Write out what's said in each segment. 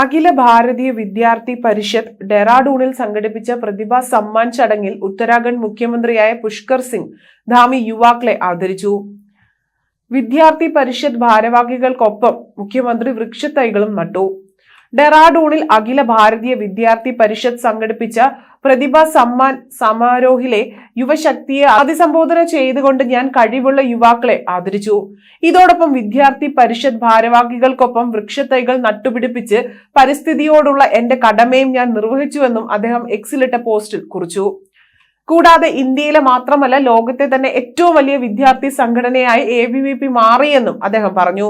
അഖില ഭാരതീയ വിദ്യാർത്ഥി പരിഷത്ത് ഡെറാഡൂണിൽ സംഘടിപ്പിച്ച പ്രതിഭാ സമ്മാൻ ചടങ്ങിൽ ഉത്തരാഖണ്ഡ് മുഖ്യമന്ത്രിയായ പുഷ്കർ സിംഗ് ധാമി യുവാക്കളെ ആദരിച്ചു. വിദ്യാർത്ഥി പരിഷത്ത് ഭാരവാഹികൾക്കൊപ്പം മുഖ്യമന്ത്രി വൃക്ഷത്തൈകളും നട്ടു. ഡെറാഡൂണിൽ അഖില ഭാരതീയ വിദ്യാർത്ഥി പരിഷത്ത് സംഘടിപ്പിച്ച പ്രതിഭ സമ്മാൻ സമാരോഹിലെ യുവശക്തിയെ അഭിസംബോധന ചെയ്തുകൊണ്ട് ഞാൻ കഴിവുള്ള യുവാക്കളെ ആദരിച്ചു. ഇതോടൊപ്പം വിദ്യാർത്ഥി പരിഷത്ത് ഭാരവാഹികൾക്കൊപ്പം വൃക്ഷത്തൈകൾ നട്ടുപിടിപ്പിച്ച് പരിസ്ഥിതിയോടുള്ള എന്റെ കടമയും ഞാൻ നിർവഹിച്ചുവെന്നും അദ്ദേഹം എക്സിലിട്ട പോസ്റ്റിൽ കുറിച്ചു. കൂടാതെ ഇന്ത്യയിലെ മാത്രമല്ല ലോകത്തെ തന്നെ ഏറ്റവും വലിയ വിദ്യാർത്ഥി സംഘടനയായി എ ബി വി പി മാറിയെന്നും അദ്ദേഹം പറഞ്ഞു.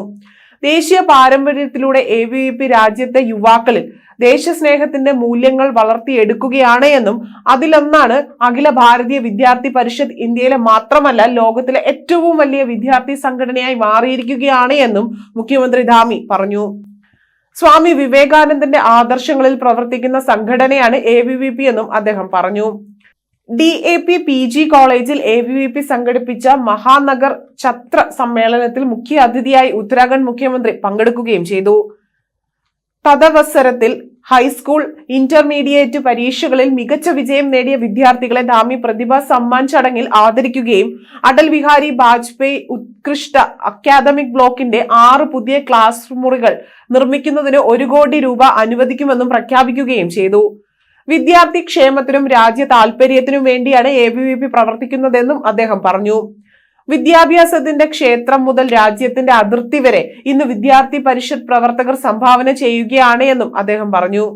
ദേശീയ പാരമ്പര്യത്തിലൂടെ എ വി പി രാജ്യത്തെ യുവാക്കളിൽ ദേശസ്നേഹത്തിന്റെ മൂല്യങ്ങൾ വളർത്തിയെടുക്കുകയാണ് എന്നും അതിലൊന്നാണ് അഖില ഭാരതീയ വിദ്യാർത്ഥി പരിഷത്ത് ഇന്ത്യയിലെ മാത്രമല്ല ലോകത്തിലെ ഏറ്റവും വലിയ വിദ്യാർത്ഥി സംഘടനയായി മാറിയിരിക്കുകയാണ് എന്നും മുഖ്യമന്ത്രി ധാമി പറഞ്ഞു. സ്വാമി വിവേകാനന്ദന്റെ ആദർശങ്ങളിൽ പ്രവർത്തിക്കുന്ന സംഘടനയാണ് എ എന്നും അദ്ദേഹം പറഞ്ഞു. D A P P G കോളേജിൽ എ ബി വി പി സംഘടിപ്പിച്ച മഹാനഗർ ഛത്ര സമ്മേളനത്തിൽ മുഖ്യ അതിഥിയായി ഉത്തരാഖണ്ഡ് മുഖ്യമന്ത്രി പങ്കെടുക്കുകയും ചെയ്തു. തദവസരത്തിൽ ഹൈസ്കൂൾ ഇന്റർമീഡിയറ്റ് പരീക്ഷകളിൽ മികച്ച വിജയം നേടിയ വിദ്യാർത്ഥികളെ ധാമി പ്രതിഭ സമ്മാൻ ചടങ്ങിൽ ആദരിക്കുകയും അടൽ ബിഹാരി വാജ്പേയി ഉത്കൃഷ്ട അക്കാദമിക് ബ്ലോക്കിന്റെ ആറ് പുതിയ ക്ലാസ് മുറികൾ നിർമ്മിക്കുന്നതിന് ഒരു കോടി രൂപ അനുവദിക്കുമെന്നും പ്രഖ്യാപിക്കുകയും ചെയ്തു. വിദ്യാർത്ഥി ക്ഷേമത്തിനും രാജ്യ താൽപര്യത്തിനും വേണ്ടിയാണ് എ ബി വി പി പ്രവർത്തിക്കുന്നതെന്നും അദ്ദേഹം പറഞ്ഞു. വിദ്യാഭ്യാസത്തിന്റെ ക്ഷേത്രം മുതൽ രാജ്യത്തിന്റെ അതിർത്തി വരെ ഇന്ന് വിദ്യാർത്ഥി പരിഷത്ത് പ്രവർത്തകർ സംഭാവന ചെയ്യുകയാണ് എന്നും അദ്ദേഹം പറഞ്ഞു.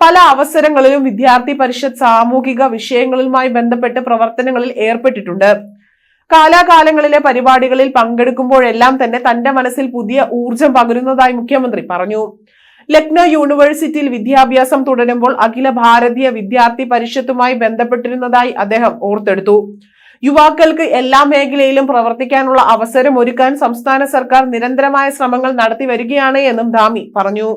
പല അവസരങ്ങളിലും വിദ്യാർത്ഥി പരിഷത്ത് സാമൂഹിക വിഷയങ്ങളുമായി ബന്ധപ്പെട്ട് പ്രവർത്തനങ്ങളിൽ ഏർപ്പെട്ടിട്ടുണ്ട്. കാലാകാലങ്ങളിലെ പരിപാടികളിൽ പങ്കെടുക്കുമ്പോഴെല്ലാം തന്നെ തന്റെ മനസ്സിൽ പുതിയ ഊർജം പകരുന്നതായി മുഖ്യമന്ത്രി പറഞ്ഞു. ലക്നോ യൂണിവേഴ്സിറ്റിയിൽ വിദ്യാഭ്യാസം തുടരുമ്പോൾ അഖില ഭാരതീയ വിദ്യാർത്ഥി പരിഷത്തുമായി ബന്ധപ്പെട്ടിരുന്നതായി അദ്ദേഹം ഓർത്തെടുത്തു. യുവാക്കൾക്ക് എല്ലാ മേഖലയിലും പ്രവർത്തിക്കാനുള്ള അവസരം ഒരുക്കാൻ സംസ്ഥാന സർക്കാർ നിരന്തരമായ ശ്രമങ്ങൾ നടത്തി വരികയാണ് എന്നും ധാമി പറഞ്ഞു.